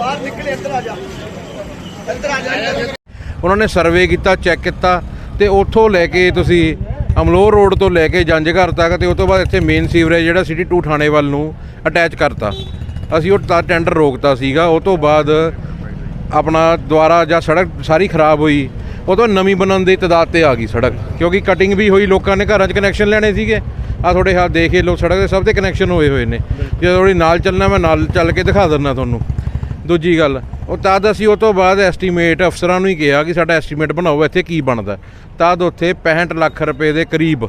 ਬਾਹਰ ਨਿਕਲੇ, ਇੱਧਰ ਆ ਜਾ। ਇੱਧਰ ਆ ਜਾ ਉਹਨਾਂ ਨੇ ਸਰਵੇ ਕੀਤਾ ਚੈੱਕ ਕੀਤਾ ਤੇ ਉੱਥੋਂ ਲੈ ਕੇ ਤੁਸੀਂ ਅਮਲੋਰ ਰੋਡ ਤੋਂ ਲੈ ਕੇ ਜੰਜਘਰ ਤੱਕ ਤੇ ਉਸ ਤੋਂ ਬਾਅਦ ਇੱਥੇ ਮੇਨ ਸੀਵਰੇਜ ਜਿਹੜਾ ਸਿਟੀ 2 ਥਾਣੇ ਵੱਲ ਨੂੰ ਅਟੈਚ ਕਰਤਾ। ਅਸੀਂ ਉਹ ਤਾਂ ਟੈਂਡਰ ਰੋਕਤਾ ਸੀਗਾ, ਉਹ ਤੋਂ ਬਾਅਦ ਆਪਣਾ ਦੁਆਰਾ ਜਾਂ ਸੜਕ ਸਾਰੀ ਖਰਾਬ ਹੋਈ। ਉਹ ਤੋਂ ਨਵੀਂ ਬਣਨ ਦੀ ਤਦਾਦ ਤੇ ਆ ਗਈ ਸੜਕ, ਕਿਉਂਕਿ ਕਟਿੰਗ ਵੀ ਹੋਈ, ਲੋਕਾਂ ਨੇ ਘਰਾਂ 'ਚ ਕਨੈਕਸ਼ਨ ਲੈਣੇ ਸੀਗੇ। ਆ ਤੁਹਾਡੇ ਹਾਲ ਦੇਖੇ ਲੋ ਸੜਕ ਦੇ ਸਭ ਦੇ ਕਨੈਕਸ਼ਨ ਹੋਏ ਹੋਏ ਨੇ। ਜੇ ਥੋੜੀ ਨਾਲ ਚੱਲਣਾ, ਮੈਂ ਨਾਲ ਚੱਲ ਕੇ ਦਿਖਾ ਦਿੰਦਾ ਤੁਹਾਨੂੰ। ਦੂਜੀ ਗੱਲ, ਉਹ ਤਦ ਅਸੀਂ ਉਹ ਤੋਂ ਬਾਅਦ ਐਸਟੀਮੇਟ ਅਫਸਰਾਂ ਨੂੰ ਹੀ ਕਿਹਾ ਕਿ ਸਾਡਾ ਐਸਟੀਮੇਟ ਬਣਾਓ, ਇੱਥੇ ਕੀ ਬਣਦਾ। ਤਦ ਉੱਥੇ 65 ਲੱਖ ਰੁਪਏ ਦੇ ਕਰੀਬ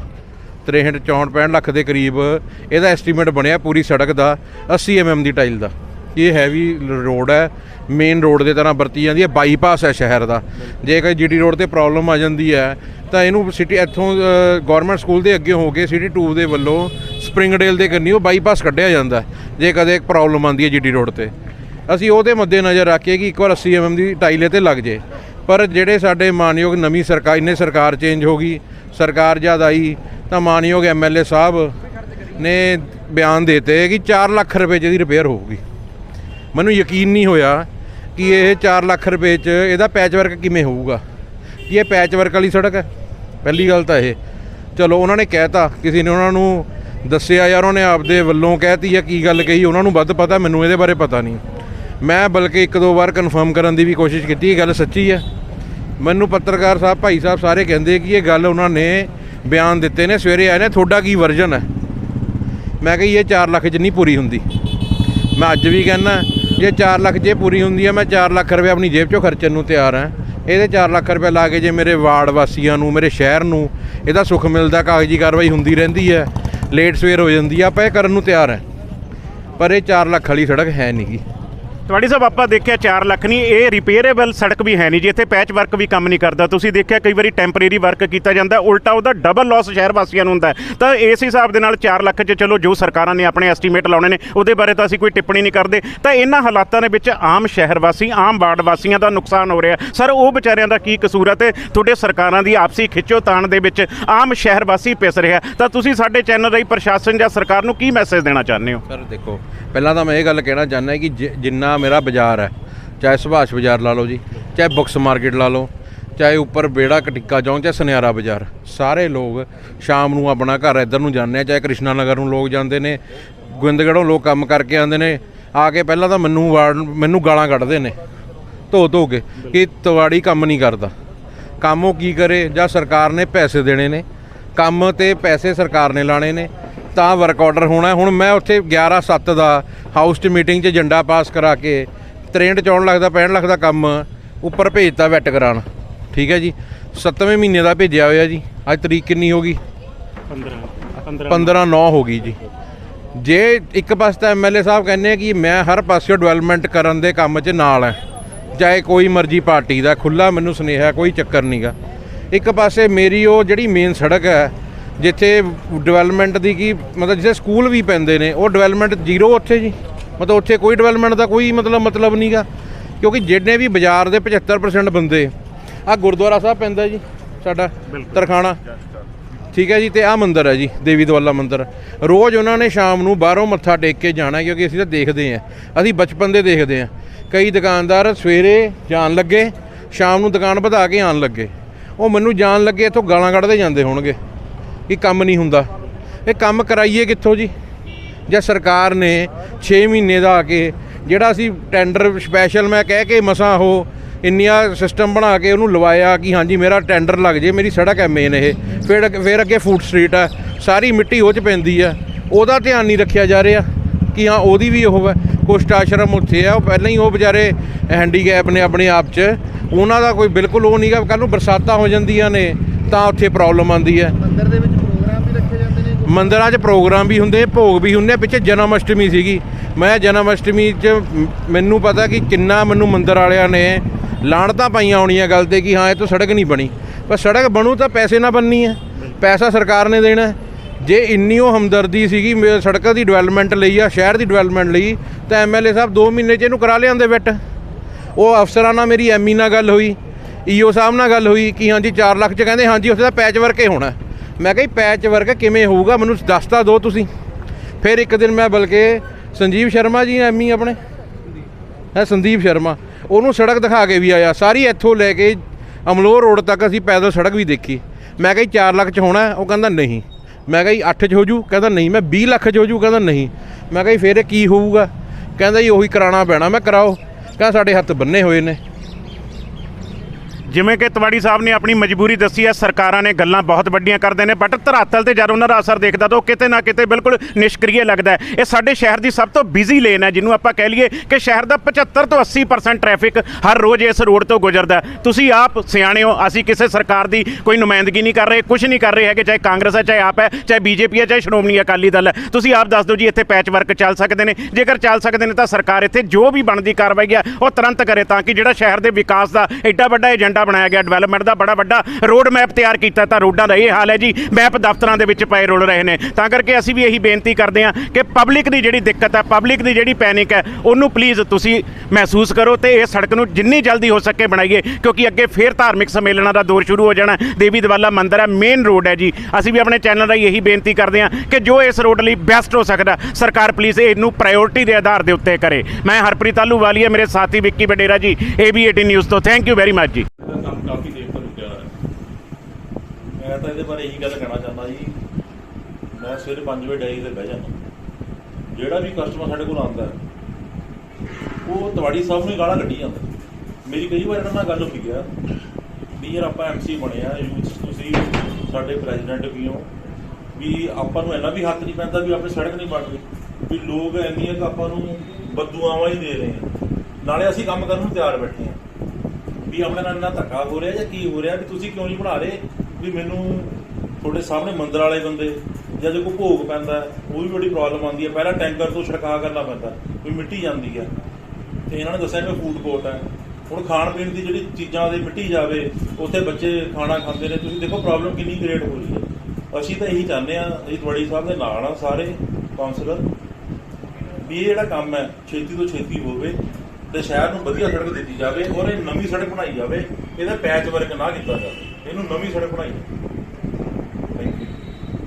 63 64 65 ਲੱਖ ਦੇ ਕਰੀਬ ਇਹਦਾ ਐਸਟੀਮੇਟ ਬਣਿਆ ਪੂਰੀ ਸੜਕ ਦਾ 80 ਐਮਐਮ ਦੀ ਟਾਈਲ ਦਾ। ਇਹ ਹੈਵੀ ਰੋਡ ਹੈ ਮੇਨ ਰੋਡ ਦੇ ਤਰ੍ਹਾਂ ਵਰਤੀ ਜਾਂਦੀ ਹੈ ਬਾਈਪਾਸ ਹੈ ਸ਼ਹਿਰ ਦਾ। ਜੇ ਕੋਈ ਜੀਟੀ ਰੋਡ ਤੇ ਪ੍ਰੋਬਲਮ ਆ ਜਾਂਦੀ ਹੈ, ਤਾਂ ਇਹਨੂੰ ਸਿਟੀ ਇੱਥੋਂ ਗਵਰਨਮੈਂਟ ਸਕੂਲ ਦੇ ਅੱਗੇ ਹੋ ਕੇ ਸਿਟੀ 2 ਦੇ ਵੱਲੋਂ ਸਪਰਿੰਗਡੇਲ ਦੇ ਕੰਨੀ ਉਹ ਬਾਈਪਾਸ ਕੱਢਿਆ ਜਾਂਦਾ। ਜੇ ਕਦੇ ਇੱਕ ਪ੍ਰੋਬਲਮ ਆਉਂਦੀ ਹੈ ਜੀਟੀ ਰੋਡ ਤੇ। ਅਸੀਂ ਉਹਦੇ ਮੱਦੇ ਨਜ਼ਰ ਰੱਖ ਕਿ ਇੱਕ ਵਾਰ 80 ਐਮਐਮ ਦੀ ਟਾਈਲੇ ਤੇ ਲੱਗ ਜੇ। ਪਰ ਜਿਹੜੇ ਸਾਡੇ ਮਾਨਯੋਗ ਨਵੀਂ ਸਰਕਾਰ ਇਹਨੇ ਸਰਕਾਰ ਚੇਂਜ ਹੋ ਗਈ, ਸਰਕਾਰ ਜਦ ਆਈ, ਤਾਂ ਮਾਨਯੋਗ ਐਮਐਲਏ ਸਾਹਿਬ ਨੇ ਬਿਆਨ ਦਿੱਤੇ ਕਿ 4 ਲੱਖ ਰੁਪਏ 'ਚ ਇਹਦੀ ਰਿਪੇਅਰ ਹੋਊਗੀ। ਮੈਨੂੰ ਯਕੀਨ ਨਹੀਂ ਹੋਇਆ ਕਿ ਇਹ 4 ਲੱਖ ਰੁਪਏ 'ਚ ਇਹਦਾ ਪੈਚ ਵਰਕ ਕਿਵੇਂ ਹੋਊਗਾ। ਕਿ ਇਹ ਪੈਚ ਵਰਕ ਵਾਲੀ ਸੜਕ ਹੈ? ਪਹਿਲੀ ਗੱਲ ਤਾਂ ਇਹ। ਚਲੋ, ਉਹਨਾਂ ਨੇ ਕਹਿਤਾ, ਕਿਸੇ ਨੇ ਉਹਨਾਂ ਨੂੰ ਦੱਸਿਆ ਯਾਰ, ਉਹਨੇ ਆਪਦੇ ਵੱਲੋਂ ਕਹਿਤੀ ਆ ਕੀ ਗੱਲ ਕਹੀ, ਉਹਨਾਂ ਨੂੰ ਵੱਧ ਪਤਾ, ਮੈਨੂੰ ਇਹਦੇ ਬਾਰੇ ਪਤਾ ਨਹੀਂ। ਮੈਂ ਬਲਕਿ ਇੱਕ ਦੋ ਵਾਰ ਕਨਫਰਮ ਕਰਨ ਦੀ ਵੀ ਕੋਸ਼ਿਸ਼ ਕੀਤੀ, ਇਹ ਗੱਲ ਸੱਚੀ ਹੈ ਮੈਨੂੰ ਪੱਤਰਕਾਰ ਸਾਹਿਬ, ਭਾਈ ਸਾਹਿਬ ਸਾਰੇ ਕਹਿੰਦੇ ਕਿ ਇਹ ਗੱਲ ਉਹਨਾਂ ਨੇ ਬਿਆਨ ਦਿੱਤੇ ਨੇ, ਸਵੇਰੇ ਆਏ ਨੇ, ਤੁਹਾਡਾ ਕੀ ਵਰਜਨ ਹੈ ਮੈਂ ਕਹੀ ਇਹ 4 ਲੱਖ 'ਚ ਨਹੀਂ ਪੂਰੀ ਹੁੰਦੀ। ਮੈਂ ਅੱਜ ਵੀ ਕਹਿੰਦਾ, ਜੇ 4 ਲੱਖ ਜੇ ਪੂਰੀ ਹੁੰਦੀ ਹੈ ਮੈਂ 4 ਲੱਖ ਰੁਪਏ ਆਪਣੀ ਜੇਬ 'ਚੋਂ ਖਰਚਣ ਨੂੰ ਤਿਆਰ ਹਾਂ ਇਹਦੇ 4 ਲੱਖ ਰੁਪਏ ਲਾ ਕੇ ਜੇ ਮੇਰੇ ਵਾਰਡ ਵਾਸੀਆਂ ਨੂੰ, ਮੇਰੇ ਸ਼ਹਿਰ ਨੂੰ, ਇਹਦਾ ਸੁੱਖ ਮਿਲਦਾ, ਕਾਗਜ਼ੀ ਕਾਰਵਾਈ ਹੁੰਦੀ ਰਹਿੰਦੀ ਹੈ ਲੇਟ ਸਵੇਰ ਹੋ ਜਾਂਦੀ ਆ, ਆਪਾਂ ਇਹ ਕਰਨ ਨੂੰ ਤਿਆਰ ਹਾਂ ਪਰ ਇਹ 4 ਲੱਖ ਵਾਲੀ ਸੜਕ ਹੈ ਨਹੀਂ ਨਹੀਂਗੀ ਤੁਹਾਡੀ ਸਾਹਿਬ, ਆਪਾਂ ਦੇਖਿਆ 4 ਲੱਖ ਨਹੀਂ, ਇਹ ਰਿਪੇਅਰੇਬਲ ਸੜਕ ਵੀ ਹੈ ਨਹੀਂ ਜੀ, ਇੱਥੇ ਪੈਚ ਵਰਕ ਵੀ ਕੰਮ ਨਹੀਂ ਕਰਦਾ। ਤੁਸੀਂ ਦੇਖਿਆ ਕਈ ਵਾਰੀ ਟੈਂਪਰੇਰੀ ਵਰਕ ਕੀਤਾ ਜਾਂਦਾ, ਉਲਟਾ ਉਹਦਾ ਡਬਲ ਲਾਸ ਸ਼ਹਿਰ ਵਾਸੀਆਂ ਨੂੰ ਹੁੰਦਾ ਤਾਂ ਇਸ ਹਿਸਾਬ ਦੇ ਨਾਲ 4 ਲੱਖ 'ਚ ਚਲੋ, ਜੋ ਸਰਕਾਰਾਂ ਨੇ ਆਪਣੇ ਐਸਟੀਮੇਟ ਲਾਉਣੇ ਨੇ, ਉਹਦੇ ਬਾਰੇ ਤਾਂ ਅਸੀਂ ਕੋਈ ਟਿੱਪਣੀ ਨਹੀਂ ਕਰਦੇ। ਤਾਂ ਇਹਨਾਂ ਹਾਲਾਤਾਂ ਦੇ ਵਿੱਚ ਆਮ ਸ਼ਹਿਰ ਵਾਸੀ ਆਮ ਵਾਰਡ ਵਾਸੀਆਂ ਦਾ ਨੁਕਸਾਨ ਹੋ ਰਿਹਾ ਸਰ, ਉਹ ਵਿਚਾਰਿਆਂ ਦਾ ਕੀ ਕਸੂਰ ਹੈ ਤੇ ਤੁਹਾਡੇ ਸਰਕਾਰਾਂ ਦੀ ਆਪਸੀ ਖਿੱਚੋਤਾਣ ਦੇ ਵਿੱਚ ਆਮ ਸ਼ਹਿਰ ਵਾਸੀ ਪਿਸ ਰਿਹਾ ਤਾਂ ਤੁਸੀਂ ਸਾਡੇ ਚੈਨਲ ਰਾਹੀਂ ਪ੍ਰਸ਼ਾਸਨ ਜਾਂ ਸਰਕਾਰ ਨੂੰ ਕੀ ਮੈਸੇਜ ਦੇਣਾ ਚਾਹੁੰਦੇ ਹੋ? ਸਰ, ਦੇਖੋ, ਪਹਿਲਾਂ ਤਾਂ ਮੈਂ ਇਹ ਗੱਲ ਕਹਿਣਾ ਚਾਹੁੰਦਾ ਕਿ ਜਿ- ਜਿੰਨਾ ਮੇਰਾ ਬਾਜ਼ਾਰ ਹੈ। ਚਾਹੇ ਸੁਭਾਸ਼ ਬਾਜ਼ਾਰ ਲਾ ਲਓ ਜੀ, ਚਾਹੇ ਬੁక్స్ ਮਾਰਕੀਟ ਲਾ ਲਓ, ਚਾਹੇ ਉੱਪਰ ਬੇੜਾ ਕਟਿੱਕਾ ਚੌਂਕ, ਚਾਹੇ ਸੁਨਿਆਰਾ ਬਾਜ਼ਾਰ। ਸਾਰੇ ਲੋਕ ਸ਼ਾਮ ਨੂੰ ਆਪਣਾ ਘਰ ਇੱਧਰ ਨੂੰ ਜਾਂਦੇ ਆ, ਚਾਹੇ ਕ੍ਰਿਸ਼ਨਾ ਨਗਰ ਨੂੰ ਲੋਕ ਜਾਂਦੇ ਨੇ, ਗੋਬਿੰਦਗੜ੍ਹੋਂ ਲੋਕ ਕੰਮ ਕਰਕੇ ਆਉਂਦੇ ਨੇ, ਆ ਕੇ ਪਹਿਲਾਂ ਤਾਂ ਮੈਨੂੰ ਵਾਰਡ ਮੈਨੂੰ ਗਾਲਾਂ ਕੱਢਦੇ ਨੇ, ਧੋ ਧੋ ਕੇ ਕਿ ਤਵਾੜੀ ਕੰਮ ਨਹੀਂ ਕਰਦਾ। ਕੰਮ ਉਹ ਕੀ ਕਰੇ? ਜਾਂ ਸਰਕਾਰ ਨੇ ਪੈਸੇ ਦੇਣੇ ਨੇ, ਕੰਮ ਤੇ ਪੈਸੇ ਸਰਕਾਰ ਨੇ ਲਾਣੇ ਨੇ ਤਾਂ ਵਰਕ ਆਰਡਰ ਹੋਣਾ ਹੁਣ ਮੈਂ ਉੱਥੇ 11 7 ਦਾ ਹਾਊਸ 'ਚ ਮੀਟਿੰਗ 'ਚ ਏਜੰਡਾ ਪਾਸ ਕਰਾ ਕੇ 63 ਚੌਣ ਲੱਖ ਦਾ 65 ਲੱਖ ਦਾ ਕੰਮ ਉੱਪਰ ਭੇਜਤਾ ਵੈਟ ਕਰਾਣ ਠੀਕ ਹੈ ਜੀ। 7ਵੇਂ ਮਹੀਨੇ ਦਾ ਭੇਜਿਆ ਹੋਇਆ ਜੀ। ਅੱਜ ਤਰੀਕ ਕਿੰਨੀ ਹੋ ਗਈ? 15 15 9 ਹੋ ਗਈ ਜੀ। ਜੇ ਇੱਕ ਪਾਸੇ ਤਾਂ ਐਮਐਲਏ ਸਾਹਿਬ ਕਹਿੰਦੇ ਆ ਕਿ ਮੈਂ ਹਰ ਪਾਸਿਓਂ ਡਿਵੈਲਪਮੈਂਟ ਕਰਨ ਦੇ ਕੰਮ 'ਚ ਨਾਲ ਹੈ। ਚਾਹੇ ਕੋਈ ਮਰਜ਼ੀ ਪਾਰਟੀ ਦਾ ਖੁੱਲਾ ਮੈਨੂੰ ਸੁਨੇਹਾ ਕੋਈ ਚੱਕਰ ਨਹੀਂਗਾ ਇੱਕ ਪਾਸੇ ਮੇਰੀ ਉਹ ਜਿਹੜੀ ਮੇਨ ਸੜਕ ਹੈ ਜਿੱਥੇ ਡਿਵੈਲਪਮੈਂਟ ਦੀ ਕੀ ਮਤਲਬ ਜਿੱਥੇ ਸਕੂਲ ਵੀ ਪੈਂਦੇ ਨੇ ਉਹ ਡਿਵੈਲਪਮੈਂਟ ਜ਼ੀਰੋ ਉੱਥੇ ਜੀ। ਮਤਲਬ ਉੱਥੇ ਕੋਈ ਡਿਵੈਲਪਮੈਂਟ ਦਾ ਕੋਈ ਮਤਲਬ ਮਤਲਬ ਨਹੀਂਗਾ ਕਿਉਂਕਿ ਜਿੰਨੇ ਵੀ ਬਾਜ਼ਾਰ ਦੇ 75% ਬੰਦੇ ਆ ਗੁਰਦੁਆਰਾ ਸਾਹਿਬ ਪੈਂਦਾ ਜੀ ਸਾਡਾ ਤਰਖਾਣਾ। ਠੀਕ ਹੈ ਜੀ ਤੇ ਆ ਮੰਦਿਰ ਹੈ ਜੀ ਦੇਵੀ ਦਵਾਲਾ ਮੰਦਿਰ। ਰੋਜ਼ ਉਹਨਾਂ ਨੇ ਸ਼ਾਮ ਨੂੰ ਬਾਹਰੋਂ ਮੱਥਾ ਟੇਕ ਕੇ ਜਾਣਾ ਕਿਉਂਕਿ ਅਸੀਂ ਤਾਂ ਦੇਖਦੇ ਆਂ ਅਸੀਂ ਬਚਪਨ ਦੇ ਦੇਖਦੇ ਆਂ ਕਈ ਦੁਕਾਨਦਾਰ ਸਵੇਰੇ ਜਾਣ ਲੱਗੇ ਸ਼ਾਮ ਨੂੰ ਦੁਕਾਨ ਵਧਾ ਕੇ ਆਣ ਲੱਗੇ। ਉਹ ਮੈਨੂੰ ਜਾਣ ਲੱਗੇ ਇੱਥੋਂ ਗਾਲਾਂ ਕੱਢਦੇ ਜਾਂਦੇ ਹੋਣਗੇ। ਕਿ ਕੰਮ ਨਹੀਂ ਹੁੰਦਾ। ਇਹ ਕੰਮ ਕਰਾਈਏ ਕਿੱਥੋਂ ਜੀ? ਜਾਂ ਸਰਕਾਰ ਨੇ 6 ਮਹੀਨੇ ਦਾ ਆ ਕੇ ਜਿਹੜਾ ਅਸੀਂ ਟੈਂਡਰ ਸਪੈਸ਼ਲ ਮੈਂ ਕਹਿ ਕੇ ਮਸਾਂ ਉਹ ਇੰਨੀਆਂ ਸਿਸਟਮ ਬਣਾ ਕੇ ਉਹਨੂੰ ਲਵਾਇਆ ਕਿ ਹਾਂਜੀ ਮੇਰਾ ਟੈਂਡਰ ਲੱਗ ਜੇ, ਮੇਰੀ ਸੜਕ ਹੈ ਮੇਨ ਇਹ। ਫਿਰ ਅੱਗੇ- ਫਿਰ ਅੱਗੇ ਫੂਡ ਸਟਰੀਟ ਹੈ, ਸਾਰੀ ਮਿੱਟੀ ਉਹ 'ਚ ਪੈਂਦੀ ਆ ਉਹਦਾ ਧਿਆਨ ਨਹੀਂ ਰੱਖਿਆ ਜਾ ਰਿਹਾ ਕਿ ਹਾਂ ਉਹਦੀ ਵੀ ਉਹ ਹੈ। ਕੁਸ਼ਟ ਆਸ਼ਰਮ ਉੱਥੇ ਆ, ਉਹ ਪਹਿਲਾਂ ਹੀ ਉਹ ਵਿਚਾਰੇ ਹੈਂਡੀਕੈਪ ਨੇ ਆਪਣੇ ਆਪ 'ਚ। ਉਹਨਾਂ ਦਾ ਕੋਈ ਬਿਲਕੁਲ ਉਹ ਨਹੀਂਗਾ ਕੱਲ ਨੂੰ ਬਰਸਾਤਾਂ ਹੋ ਜਾਂਦੀਆਂ ਨੇ। ਤਾਂ ਉੱਥੇ ਪ੍ਰੋਬਲਮ ਆਉਂਦੀ ਹੈ। ਮੰਦਿਰ ਦੇ ਵਿੱਚ ਪ੍ਰੋਗਰਾਮ ਵੀ ਰੱਖੇ ਜਾਂਦੇ ਨੇ ਮੰਦਿਰਾਂ 'ਚ ਪ੍ਰੋਗਰਾਮ ਵੀ ਹੁੰਦੇ ਭੋਗ ਵੀ ਹੁੰਦੇ। ਪਿੱਛੇ ਜਨਮ ਅਸ਼ਟਮੀ ਸੀਗੀ। ਮੈਂ ਜਨਮ ਅਸ਼ਟਮੀ 'ਚ ਮੈਨੂੰ ਪਤਾ ਕਿ ਕਿੰਨਾ ਮੈਨੂੰ ਮੰਦਿਰ ਵਾਲਿਆਂ ਨੇ ਲਾਣਤਾਂ ਪਾਈਆਂ ਹੋਣੀਆਂ ਗੱਲ ਤੇ ਕਿ ਹਾਂ ਇਹ ਤੋਂ ਸੜਕ ਨਹੀਂ ਬਣੀ। ਪਰ ਸੜਕ ਬਣੂ ਤਾਂ ਪੈਸੇ ਨਾਲ ਬਣਨੀ ਹੈ। ਪੈਸਾ ਸਰਕਾਰ ਨੇ ਦੇਣਾ। ਜੇ ਇੰਨੀ ਉਹ ਹਮਦਰਦੀ ਸੀਗੀ ਸੜਕਾਂ ਦੀ ਡਿਵੈਲਪਮੈਂਟ ਲਈ ਆ ਸ਼ਹਿਰ ਦੀ ਡਿਵੈਲਪਮੈਂਟ ਲਈ ਤਾਂ ਐਮਐਲਏ ਸਾਹਿਬ 2 ਮਹੀਨੇ 'ਚ ਇਹਨੂੰ ਕਰਾ ਲਿਆਂਦੇ ਬਿੱਟ ਉਹ ਅਫਸਰਾਂ ਨਾਲ ਮੇਰੀ ਐਮਈ ਨਾਲ ਗੱਲ ਹੋਈ। ਈਓ ਸਾਹਿਬ ਨਾਲ ਗੱਲ ਹੋਈ ਕਿ ਹਾਂਜੀ 4 ਲੱਖ 'ਚ ਕਹਿੰਦੇ ਹਾਂਜੀ ਉੱਥੇ ਦਾ ਪੈਚ ਵਰਕ ਹੀ ਹੋਣਾ। ਮੈਂ ਕਿਹਾ ਜੀ ਪੈਚ ਵਰਕ ਕਿਵੇਂ ਹੋਊਗਾ? ਮੈਨੂੰ ਦੱਸ ਤਾਂ ਦਿਓ ਤੁਸੀਂ। ਫਿਰ ਇੱਕ ਦਿਨ ਮੈਂ ਬਲਕਿ ਸੰਜੀਵ ਸ਼ਰਮਾ ਜੀ ਐਮਈ ਆਪਣੇ। ਹੈ, ਸੰਦੀਪ ਸ਼ਰਮਾ। ਉਹਨੂੰ ਸੜਕ ਦਿਖਾ ਕੇ ਵੀ ਆਇਆ। ਸਾਰੀ ਇੱਥੋਂ ਲੈ ਕੇ ਅਮਲੋਹ ਰੋਡ ਤੱਕ ਅਸੀਂ ਪੈਦਲ ਸੜਕ ਵੀ ਦੇਖੀ। ਮੈਂ ਕਿਹਾ ਜੀ 4 ਲੱਖ ਚ ਹੋਣਾ, ਉਹ ਕਹਿੰਦਾ ਨਹੀਂ। ਮੈਂ ਕਿਹਾ ਜੀ 8 ਚ ਹੋ ਜੂ ਕਹਿੰਦਾ ਨਹੀਂ। ਮੈਂ 20 ਲੱਖ ਚ ਹੋ ਜੂ ਕਹਿੰਦਾ ਨਹੀਂ। ਮੈਂ ਕਿਹਾ ਜੀ ਫਿਰ ਕੀ ਹੋਊਗਾ? ਕਹਿੰਦਾ ਜੀ ਉਹੀ ਕਰਾਉਣਾ ਪੈਣਾ। ਮੈਂ ਕਰਾਓ। ਕਹਿੰਦਾ ਸਾਡੇ ਹੱਥ ਬੰਨੇ ਹੋਏ ਨੇ। ਜਿਵੇਂ ਕਿ ਤਵਾੜੀ ਸਾਹਿਬ ਨੇ ਆਪਣੀ ਮਜਬੂਰੀ ਦੱਸੀ ਹੈ, ਸਰਕਾਰਾਂ ਨੇ ਗੱਲਾਂ ਬਹੁਤ ਵੱਡੀਆਂ ਕਰਦੇ ਨੇ ਬਟ ਧਰਾਤਲ ਤੇ ਜਦ ਉਹਨਾਂ ਦਾ ਅਸਰ ਦੇਖਦਾ ਤਾਂ ਉਹ ਕਿਤੇ ਨਾ ਕਿਤੇ ਬਿਲਕੁਲ ਨਿਸ਼ਕਰੀਏ ਲੱਗਦਾ ਹੈ। ਇਹ ਸਾਡੇ ਸ਼ਹਿਰ ਦੀ ਸਭ ਤੋਂ ਬਿਜ਼ੀ ਲੇਨ ਹੈ, ਜਿਹਨੂੰ ਆਪਾਂ ਕਹਿ ਲਈਏ ਕਿ ਸ਼ਹਿਰ ਦਾ 75 ਤੋਂ 80% ਟ੍ਰੈਫਿਕ ਹਰ ਰੋਜ਼ ਇਸ ਰੋਡ ਤੋਂ ਗੁਜ਼ਰਦਾ ਤੁਸੀਂ ਆਪ ਸਿਆਣੇ ਹੋ, ਅਸੀਂ ਕਿਸੇ ਸਰਕਾਰ ਦੀ ਕੋਈ ਨੁਮਾਇੰਦਗੀ ਨਹੀਂ ਕਰ ਰਹੇ ਕੁਝ ਨਹੀਂ ਕਰ ਰਹੇ ਹੈਗੇ, ਚਾਹੇ ਕਾਂਗਰਸ ਹੈ, ਚਾਹੇ ਆਪ ਹੈ, ਚਾਹੇ ਬੀਜੇਪੀ ਹੈ, ਚਾਹੇ ਸ਼੍ਰੋਮਣੀ ਅਕਾਲੀ ਦਲ ਹੈ। ਤੁਸੀਂ ਆਪ ਦੱਸ ਦਿਓ ਜੀ, ਇੱਥੇ ਪੈਚ ਵਰਕ ਚੱਲ ਸਕਦੇ ਨੇ। ਜੇਕਰ ਚੱਲ ਸਕਦੇ ਨੇ ਤਾਂ ਸਰਕਾਰ ਇੱਥੇ ਜੋ ਵੀ ਬਣਦੀ ਕਾਰਵਾਈ ਹੈ, ਉਹ ਤੁਰੰਤ ਕਰੇ ਤਾਂ ਕਿ ਜਿਹੜਾ ਸ਼ਹਿਰ ਦੇ ਵਿਕਾਸ ਦਾ ਐਡਾ ਵੱਡਾ ਏਜੰਡਾ ਬਣਾਇਆ ਗਿਆ ਡਿਵੈਲਪਮੈਂਟ ਦਾ ਬੜਾ ਵੱਡਾ ਰੋਡ ਮੈਪ ਤਿਆਰ ਕੀਤਾ ਤਾਂ ਰੋਡਾਂ ਦਾ ਇਹ ਹਾਲ ਹੈ ਜੀ ਮੈਪ ਦਫ਼ਤਰਾਂ ਦੇ ਵਿੱਚ ਪਏ ਰੁਲ ਰਹੇ ਨੇ। ਤਾਂ ਕਰਕੇ ਅਸੀਂ ਵੀ ਇਹੀ ਬੇਨਤੀ ਕਰਦੇ ਹਾਂ ਕਿ ਪਬਲਿਕ ਦੀ ਜਿਹੜੀ ਦਿੱਕਤ ਹੈ ਪਬਲਿਕ ਦੀ ਜਿਹੜੀ ਪੈਨਿਕ ਹੈ, ਉਹਨੂੰ ਪਲੀਜ਼ ਤੁਸੀਂ ਮਹਿਸੂਸ ਕਰੋ ਤੇ ਇਹ ਸੜਕ ਨੂੰ ਜਿੰਨੀ ਜਲਦੀ ਹੋ ਸਕੇ ਬਣਾਈਏ, ਕਿਉਂਕਿ ਅੱਗੇ ਫੇਰ ਧਾਰਮਿਕ ਸੰਮੇਲਨਾਂ ਦਾ ਦੌਰ ਸ਼ੁਰੂ ਹੋ ਜਾਣਾ ਦੇਵੀ ਦਵਾਲਾ ਮੰਦਿਰ ਹੈ ਮੇਨ ਰੋਡ ਹੈ ਜੀ। ਅਸੀਂ ਵੀ ਆਪਣੇ ਚੈਨਲ ਰਾਹੀਂ ਇਹੀ ਬੇਨਤੀ ਕਰਦੇ ਹਾਂ ਕਿ ਜੋ ਇਸ ਰੋਡ ਲਈ ਬੈਸਟ ਹੋ ਸਕਦਾ, ਸਰਕਾਰ ਪਲੀਜ਼ ਇਹਨੂੰ ਪ੍ਰਾਇੋਰਟੀ ਦੇ ਆਧਾਰ ਦੇ ਉੱਤੇ ਕਰੇ। ਮੈਂ ਹਰਪ੍ਰੀਤ ਆਲੂਵਾਲੀਆ ਮੇਰੇ ਸਾਥੀ ਵਿੱਕੀ ਵਡੇਰਾ ਜੀ ਏਬੀ18 ਨਿਊਜ਼ ਤੋਂ। Thank you very much ji. ਇਹਦਾ ਕਾਫੀ ਦੇਰ ਤੋਂ ਰੁਕਿਆ ਹੋਇਆ ਮੈਂ ਤਾਂ ਇਹਦੇ ਬਾਰੇ ਇਹੀ ਗੱਲ ਕਹਿਣਾ ਚਾਹੁੰਦਾ ਜੀ, ਮੈਂ ਸਵੇਰੇ 5 ਵਜੇ ਡਾਇਰੀ ਤੇ ਬਹਿ ਜਾਂਦਾ। ਜਿਹੜਾ ਵੀ ਕਸਟਮਰ ਸਾਡੇ ਕੋਲ ਆਉਂਦਾ ਉਹ ਤਵਾੜੀ ਸਾਹਿਬ ਨੂੰ ਗਾਲਾਂ ਕੱਢੀ ਜਾਂਦਾ। ਮੇਰੀ ਕਈ ਵਾਰ ਇਹਨਾਂ ਨਾਲ ਗੱਲ ਹੋਈ ਗਿਆ ਵੀ ਯਾਰ ਆਪਾਂ ਐਮਸੀ ਬਣੇ ਆ ਯੂਥ ਤੁਸੀਂ ਸਾਡੇ ਪ੍ਰੈਜ਼ੀਡੈਂਟ ਵੀ ਹੋ, ਵੀ ਆਪਾਂ ਨੂੰ ਇੰਨਾ ਵੀ ਹੱਕ ਨਹੀਂ ਪੈਂਦਾ ਵੀ ਆਪਣੀ ਸੜਕ ਨਹੀਂ ਬਣ ਵੀ ਲੋਕ ਇੰਨੀਆਂ ਕਿ ਆਪਾਂ ਨੂੰ ਬਦਦੁਆਵਾਂ ਹੀ ਦੇ ਰਹੇ ਆ। ਨਾਲੇ ਅਸੀਂ ਕੰਮ ਕਰਨ ਨੂੰ ਤਿਆਰ ਬੈਠੇ ਆ। ਵੀ ਆਪਣੇ ਨਾਲ ਇੰਨਾ ਧੱਕਾ ਹੋ ਰਿਹਾ ਜਾਂ ਕੀ ਹੋ ਰਿਹਾ ਵੀ ਤੁਸੀਂ ਕਿਉਂ ਨਹੀਂ ਬਣਾ ਰਹੇ? ਵੀ ਮੈਨੂੰ ਤੁਹਾਡੇ ਸਾਹਮਣੇ ਮੰਦਰ ਵਾਲੇ ਬੰਦੇ ਜਾਂ ਜੇ ਕੋਈ ਭੋਗ ਪੈਂਦਾ, ਉਹ ਵੀ ਬੜੀ ਪ੍ਰੋਬਲਮ ਆਉਂਦੀ ਹੈ। ਪਹਿਲਾਂ ਟੈਂਕਰ ਤੋਂ ਛਿੜਕਾਅ ਕਰਨਾ ਪੈਂਦਾ, ਵੀ ਮਿੱਟੀ ਜਾਂਦੀ ਹੈ। ਤੇ ਇਹਨਾਂ ਨੇ ਦੱਸਿਆ ਕਿ ਫੂਡ ਕੋਰਟ ਹੈ। ਹੁਣ ਖਾਣ ਪੀਣ ਦੀ ਜਿਹੜੀ ਚੀਜ਼ਾਂ ਦੇ ਮਿੱਟੀ ਜਾਵੇ, ਉੱਥੇ ਬੱਚੇ ਖਾਣਾ ਖਾਂਦੇ ਨੇ। ਤੁਸੀਂ ਦੇਖੋ ਪ੍ਰੋਬਲਮ ਕਿੰਨੀ ਕ੍ਰੀਏਟ ਹੋ ਰਹੀ ਹੈ। ਅਸੀਂ ਤਾਂ ਇਹੀ ਚਾਹੁੰਦੇ ਆ ਅਸੀਂ ਤੁਹਾਡੀ ਸਾਹਿਬ ਦੇ ਨਾਲ ਆ ਸਾਰੇ ਕਾਉਂਸਲਰ ਵੀ ਇਹ ਜਿਹੜਾ ਕੰਮ ਹੈ, ਛੇਤੀ ਤੋਂ ਛੇਤੀ ਹੋਵੇ। ਤੇ ਸ਼ਹਿਰ ਨੂੰ ਵਧੀਆ ਸੜਕ ਦਿੱਤੀ ਜਾਵੇ ਔਰ ਇਹ ਨਵੀਂ ਸੜਕ ਬਣਾਈ ਜਾਵੇ, ਇਹਦਾ ਪੈਚ ਵਰਕ ਨਾ ਕੀਤਾ ਜਾਵੇ। ਇਹਨੂੰ ਨਵੀਂ ਸੜਕ ਬਣਾਈ ਜਾਵੇ।